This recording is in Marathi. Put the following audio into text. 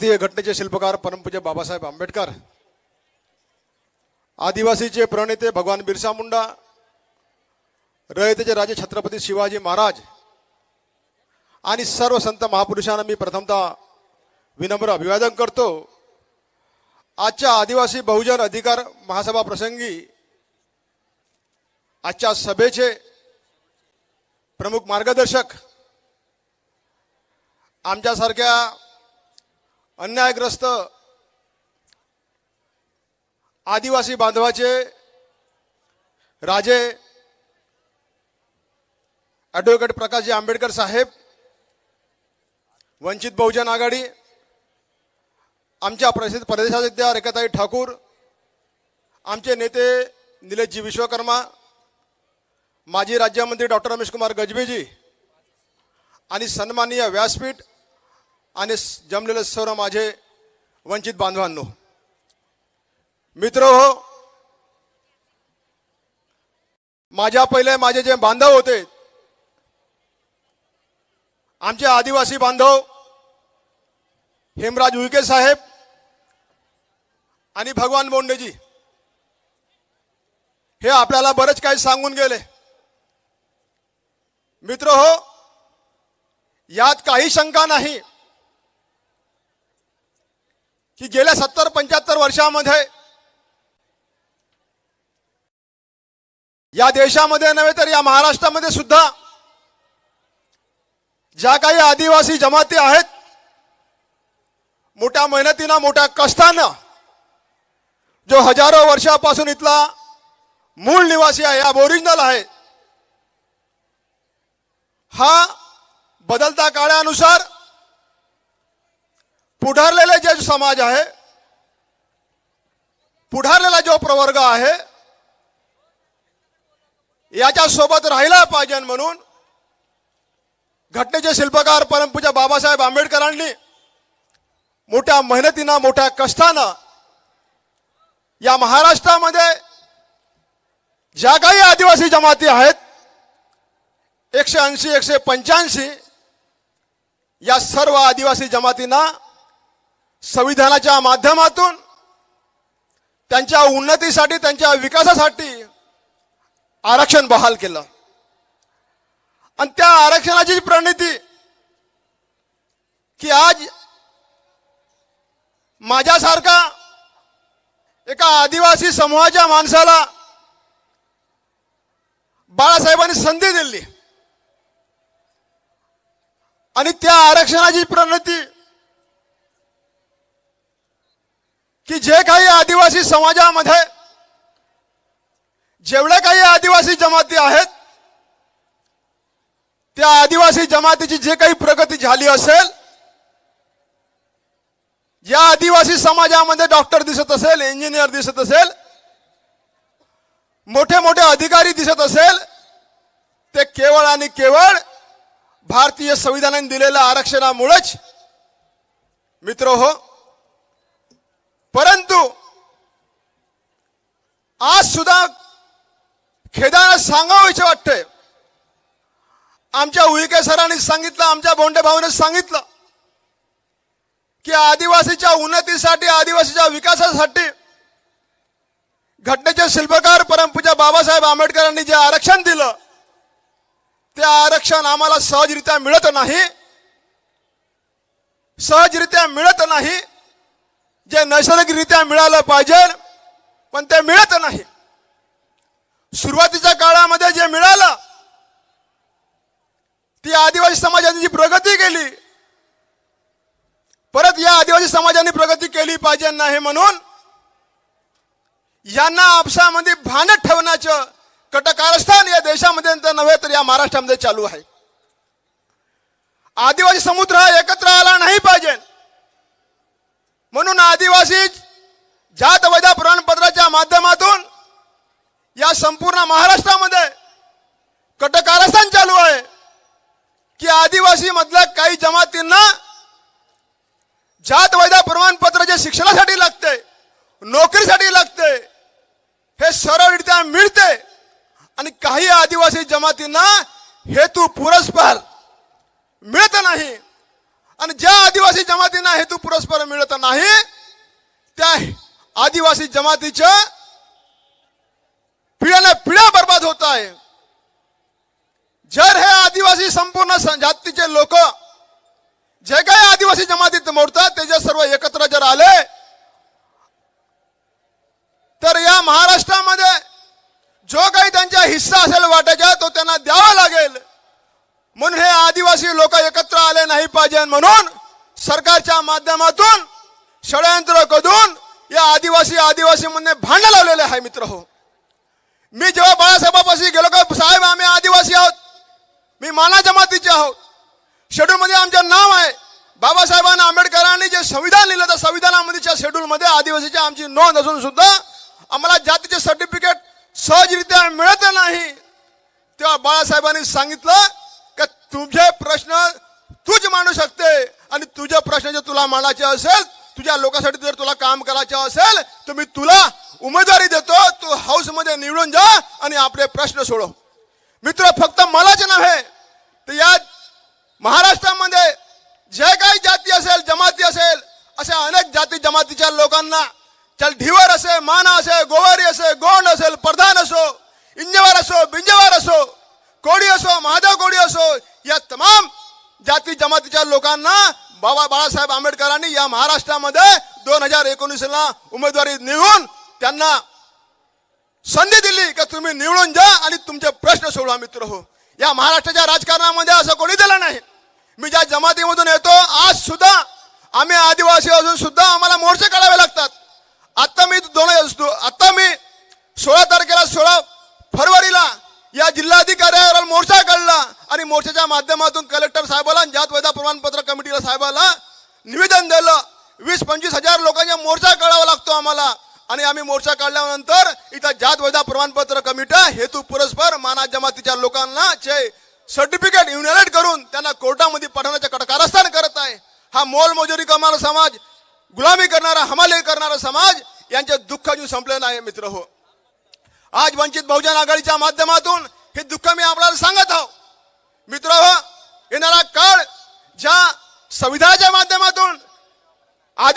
भारतीय घटनेचे शिल्पकार परमपूज्य बाबासाहेब आंबेडकर आदिवासीचे प्रणेते भगवान बिरसा मुंडा रयतेचे राजे छत्रपती शिवाजी महाराज आणि सर्व संत महापुरुषांना मी प्रथमतः विनम्र अभिवादन करतो. आजच्या आदिवासी बहुजन अधिकार महासभा प्रसंगी आजच्या सभेचे प्रमुख मार्गदर्शक आमच्यासारख्या अन्यायग्रस्त आदिवासी बांधवाचे राजे ॲडव्होकेट प्रकाशजी आंबेडकर साहेब वंचित बहुजन आघाडी आमच्या प्रसिद्ध प्रदेशाध्यक्षा रेखाताई ठाकूर आमचे नेते निलेशजी विश्वकर्मा माजी राज्यमंत्री डॉक्टर रमेश कुमार गजबेजी आणि सन्माननीय व्यासपीठ आणि जमलेलं जमलेले सर्व माझे वंचित बांधवांनो. मित्र हो माझ्या पहिले माझे जे बांधव होते आमचे आदिवासी बांधव हेमराज उईके साहेब आणि भगवान बोंडेजी हे आपल्याला बरेच काही सांगून गेले. मित्र हो यात काही शंका नाही. की गेल्या सत्तर पंच्याहत्तर वर्षामध्ये या देशामध्ये नव्हे तर या महाराष्ट्रामध्ये सुद्धा ज्या काही आदिवासी जमाती आहेत मोठ्या मेहनतीनं मोठ्या कष्टानं जो हजारो वर्षापासून इथला मूळ निवासी आहे ओरिजिनल आहे हा बदलता काळानुसार पुढारलेला जे समाज आहे पुढारलेला जो प्रवर्ग आहे याच्या सोबत राहिला पाहिजे म्हणून घटनेचे शिल्पकार परंपूजा बाबासाहेब आंबेडकरांनी मोठ्या मेहनतीनं मोठ्या कष्टानं या महाराष्ट्रामध्ये ज्या काही आदिवासी जमाती आहेत एकशे ऐंशी एकशे पंच्याऐंशी या सर्व आदिवासी जमातींना संविधानाच्या माध्यमातून त्यांच्या उन्नतीसाठी त्यांच्या विकासासाठी आरक्षण बहाल केलं. आणि त्या आरक्षणाची जी प्रणिती की आज माझ्यासारखा एका आदिवासी समूहाच्या माणसाला बाळासाहेबांनी संधी दिली. आणि त्या आरक्षणाची प्रणती की जे काही आदिवासी समाजामध्ये जेवढे काही आदिवासी जमाती आहेत त्या आदिवासी जमातीची जे काही प्रगती झाली असेल या आदिवासी समाजामध्ये डॉक्टर दिसत असेल इंजिनियर दिसत असेल मोठे मोठे अधिकारी दिसत असेल ते केवळ आणि केवळ भारतीय संविधानाने दिलेल्या आरक्षणामुळेच मित्र हो परंतु आज सुद्धा खेदाला सांगावं वाटतंय. आमच्या उईके सरांनी सांगितलं आमच्या बोंडे भाऊने सांगितलं की आदिवासीच्या उन्नतीसाठी आदिवासीच्या विकासासाठी घटनेचे शिल्पकार परमपूजा बाबासाहेब आंबेडकरांनी जे आरक्षण दिलं ते आरक्षण आम्हाला सहजरित्या मिळत नाही. सहजरित्या मिळत नाही. जे नैसर्गिकरित्या मिळालं पाहिजे पण ते मिळत नाही. सुरुवातीच्या काळामध्ये जे मिळालं ती आदिवासी समाजाने जी प्रगती केली परत या आदिवासी समाजाने प्रगती केली पाहिजे नाही म्हणून यांना आपसामध्ये भानत ठेवण्याचं कटकारस्थान या देशामध्ये तर नव्हे तर या महाराष्ट्रामध्ये चालू आहे. आदिवासी समुद्र हा एकत्र आला नाही पाहिजे. म्हणून आदिवासी या महाराष्ट्रामध्ये कटकारस्थान चालू आहे की आदिवासी मधल्या काही जमातींना जात वैदा प्रमाणपत्र जे शिक्षणासाठी लागते नोकरीसाठी लागते हे सरळरित्या मिळते आणि काही आदिवासी जमातींना हेतू पुरस्पर मिळत नाही. आणि ज्या आदिवासी जमातींना हेतू पुरस्पर मिळत नाही त्या आदिवासी जमातीच्या पिढ्याने पिढ्या बर्बाद होत आहे. जर हे आदिवासी संपूर्ण जातीचे लोक जे काही आदिवासी जमातीत मोडतात ते जर सर्व एकत्र जर आले तर या महाराष्ट्रामध्ये जो काही त्यांचा हिस्सा असेल वाटायचा तो त्यांना द्यावा लागेल. म्हणून हे आदिवासी लोक एकत्र आले नाही पाहिजे म्हणून सरकारच्या माध्यमातून षडयंत्र करून या आदिवासी आदिवासी म्हणणे भांडण लावलेले आहे मित्र हो. मी जेव्हा बाळासाहेबापाशी गेलो का साहेब आम्ही आदिवासी आहोत. मी माना जमातीचे आहोत. शेड्यूलमध्ये आमचं नाव आहे. बाबासाहेबांना आंबेडकरांनी जे संविधान लिहिलं त्या संविधानामध्येच्या शेड्यूलमध्ये आदिवासीची आमची नोंद असून सुद्धा आम्हाला जातीचे सर्टिफिकेट सहजरित्या मिळत नाही. तेव्हा बाळासाहेबांनी सांगितलं की तुझे प्रश्न तूच मांडू शकते आणि तुझ्या प्रश्न जर तुला मांडायचे असेल तुझ्या लोकांसाठी जर तुला काम करायचं असेल तर मी तुला उमेदवारी देतो. तू हाऊसमध्ये निवडून जा आणि आपले प्रश्न सोडव. मित्र फक्त मलाच नव्हे तर या महाराष्ट्रामध्ये जे काही जाती असेल जमाती असेल अशा अनेक जाती जमातीच्या लोकांना चल ढिवर असे माना असे गोवारी असे गोंड असेल प्रधान असो इंजेवार असो बिंजेवार असो कोडी असो महादेव कोडी असो या तमाम जाती जमातीच्या लोकांना बाबा बाळासाहेब आंबेडकरांनी या महाराष्ट्रामध्ये दोन हजार एकोणीसला उमेदवारी निवडून त्यांना संधी दिली का तुम्ही निवडून जा आणि तुमचे प्रश्न सोडवा मित्र हो. या महाराष्ट्राच्या राजकारणामध्ये असं कोणी दिलं नाही. मी ज्या जमातीमधून येतो आज सुद्धा आम्ही आदिवासी असून सुद्धा आम्हाला मोर्चे काढावे लागतात. आता मी दोन आता मी सोळा तारखेला सोळा फरवरीला या जिल्हाधिकाऱ्यावर मोर्चा काढला आणि मोर्चाच्या माध्यमातून कलेक्टर साहेबाला जात वैधा प्रमाणपत्र कमिटीला साहेबाला निवेदन दिलं. वीस पंचवीस हजार लोकांचा मोर्चा काढावा लागतो आम्हाला. आणि आम्ही मोर्चा काढल्यानंतर इथं जात वैधा प्रमाणपत्र कमिटी हेतू पुरस्पर माना जमातीच्या लोकांना सर्टिफिकेट इन्व्हॅलिड करून त्यांना कोर्टामध्ये पाठवण्याचं कट- कारस्थान करत आहे. हा मोलमजुरी करणारा समाज गुलामी करणारा हमाली करणारा समाज यांचे दुःख अजून संपले नाही मित्र हो. आज वंचित बहुजन आघाडीच्या माध्यमातून हे दुःख मी आपल्याला सांगत आहो. मित्र हो येणारा काळ ज्या संविधानाच्या माध्यमातून